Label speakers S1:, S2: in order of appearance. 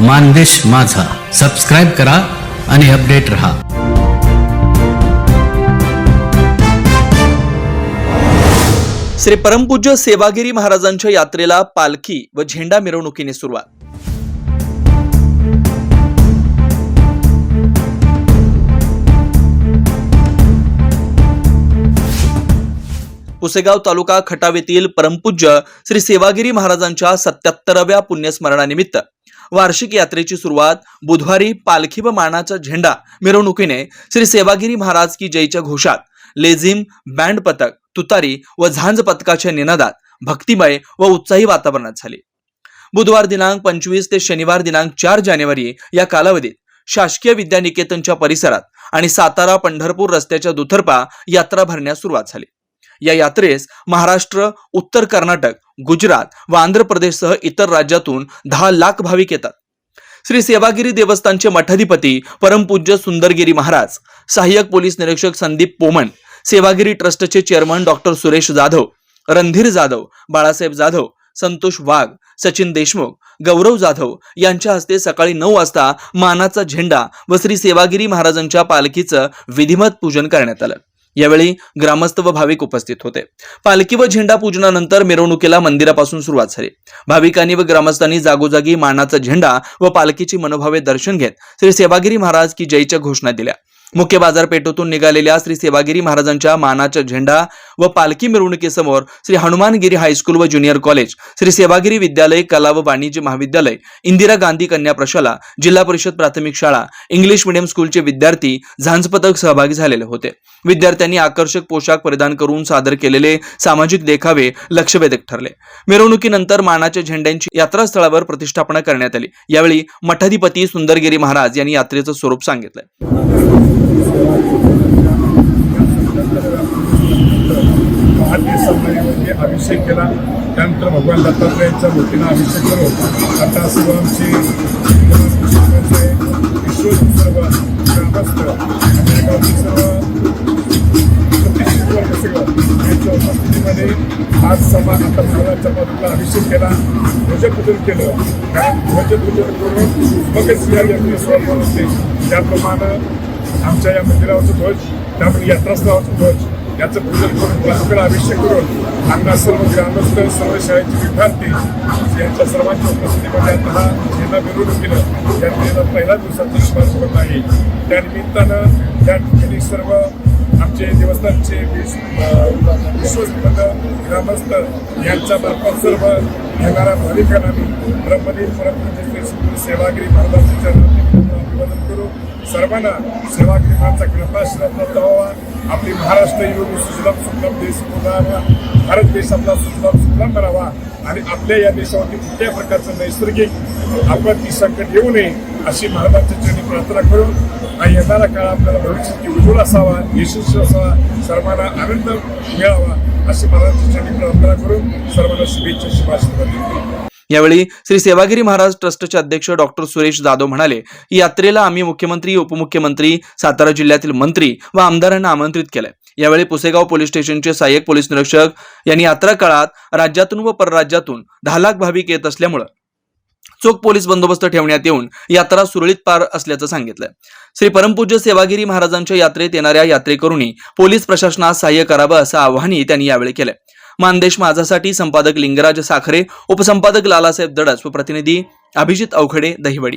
S1: मानदेश माझा. सबस्क्राईब करा आणि अपडेट रहा.
S2: श्री परमपूज्य सेवागिरी महाराजांच्या यात्रेला पालखी व झेंडा मिरवणुकीने सुरुवात. पुसेगाव तालुका खटाव येथील परमपूज्य श्री सेवागिरी महाराजांच्या सत्याहत्तराव्या पुण्यस्मरणानिमित्त वार्षिक यात्रेची सुरुवात बुधवारी पालखी व मानाचा झेंडा मिरवणुकीने श्री सेवागिरी महाराज की जयच्या घोषात लेझिम बँड पथक तुतारी व झांज पथकाच्या निनादात भक्तिमय व उत्साही वातावरणात झाली. बुधवार दिनांक पंचवीस ते शनिवार दिनांक चार जानेवारी या कालावधीत शासकीय विद्यानिकेतनच्या परिसरात आणि सातारा पंढरपूर रस्त्याच्या दुतर्फा यात्रा भरण्यास सुरुवात झाली. या यात्रेस महाराष्ट्र उत्तर कर्नाटक गुजरात व आंध्र प्रदेशसह इतर राज्यातून दहा लाख भाविक येतात. श्री सेवागिरी देवस्थानचे मठाधिपती परमपूज्य सुंदरगिरी महाराज सहाय्यक पोलीस निरीक्षक संदीप पोमण सेवागिरी ट्रस्टचे चेअरमन डॉक्टर सुरेश जाधव रणधीर जाधव बाळासाहेब जाधव संतोष वाघ सचिन देशमुख गौरव जाधव यांच्या हस्ते सकाळी नऊ वाजता मानाचा झेंडा व श्री सेवागिरी महाराजांच्या पालखीचं विधिमत पूजन करण्यात आलं. यावेळी ग्रामस्थ व भाविक उपस्थित होते. पालखी व झेंडा पूजनानंतर मिरवणुकीला मंदिरापासून सुरुवात झाली. भाविकांनी व ग्रामस्थांनी जागोजागी मानाचा झेंडा व पालखीची मनोभावे दर्शन घेत श्री सेवागिरी महाराज की जयच्या घोषणा दिल्या. मुख्य बाजारपेठेतून निघालेल्या श्री सेवागिरी महाराजांच्या मानाचा झेंडा व पालखी मिरवणुकीसमोर श्री हनुमानगिरी हायस्कूल व ज्युनियर कॉलेज श्री सेवागिरी विद्यालय कला व वाणिज्य महाविद्यालय इंदिरा गांधी कन्या प्रशाला जिल्हा परिषद प्राथमिक शाळा इंग्लिश मिडियम स्कूलचे विद्यार्थी झांज पथक सहभागी झालेले होते. विद्यार्थ्यांनी आकर्षक पोशाख परिधान करून सादर केलेले सामाजिक देखावे लक्षवेधक ठरले. मिरवणुकीनंतर मानाच्या झेंड्यांची यात्रास्थळावर प्रतिष्ठापना करण्यात आली. यावेळी मठाधिपती सुंदरगिरी महाराज यांनी यात्रेचं स्वरूप सांगितलं
S3: भारतीय संघामध्ये म्हणजे अभिषेक केला. त्यानंतर भगवान दत्तात्रयांच्या मूर्तीला अभिषेक करून आता सर्व आमचे विश्व सर्व ग्रामस्थ आणि गावचे सर्व यांच्या उपस्थितीमध्ये आज समान आता महाराजांच्या बाजूला अभिषेक केला ध्वजपूजन केलं. कारण ध्वजपूजन करून मग या यात्रे सुरुवात होते त्याप्रमाणे आमच्या या मंदिरावरचं ध्वज त्यामुळे यात्रास्थळावरचं ध्वज याचं पूजन करून पादुकाला अभिषेक करून आमना सर्व ग्रामस्थ सर्व शाळेचे विद्यार्थी यांच्या सर्वांच्या उपस्थितीमध्ये आता हा झेंडा मिरवणूक केलं. या झेंडा पहिल्या दिवसाचा शुभारंभ होत आहे. त्यानिमित्तानं त्या ठिकाणी सर्व आमचे देवस्थानचे विश्वस्त ग्रामस्थ यांच्या मार्फत सर्व येणाऱ्या भाविकांना मी ब्रह्मदेव परमपूज्य सेवागिरी महाराजांच्या अभिवादन करू. सर्वांना सेवागिरीचा कृपाश्रम प्राप्त व्हावा आपली महाराष्ट्र युग सुजलाम सुफलाम देश पुन्हा भारत देश आपला सुजलाम करावा. आणि आपल्या या देशावरती कुठल्याही प्रकारचं नैसर्गिक आपत्ती संकट येऊ नये अशी महाराजांच्या चरणी प्रार्थना करून आणि येणारा काळ आपल्याला भविष्यात उज्ज्वल असावा यशस्वी असावा सर्वांना आनंद मिळावा अशी महाराजांच्या प्रार्थना करून सर्वांना शुभेच्छा शुभाशीर्वाद
S2: यावेळी श्री सेवागिरी महाराज ट्रस्टचे अध्यक्ष डॉक्टर सुरेश जाधव म्हणाले की यात्रेला आम्ही मुख्यमंत्री उपमुख्यमंत्री सातारा जिल्ह्यातील मंत्री व आमदारांना आमंत्रित केलंय. यावेळी पुसेगाव पोलीस स्टेशनचे सहाय्यक पोलीस निरीक्षक यांनी यात्रा काळात राज्यातून व परराज्यातून दहा लाख भाविक येत असल्यामुळे चोख पोलीस बंदोबस्त ठेवण्यात येऊन यात्रा सुरळीत पार असल्याचं सांगितलं श्री परमपूज्य सेवागिरी महाराजांच्या यात्रेत येणाऱ्या यात्रेकरूंनी पोलीस प्रशासनास सहाय्य करावं असं आवाहनही त्यांनी यावेळी केलंय. मानदेश माझासाठी संपादक लिंगराज साखरे उपसंपादक लालासाहेब दडस व प्रतिनिधी अभिजित अवखडे दहिवडी.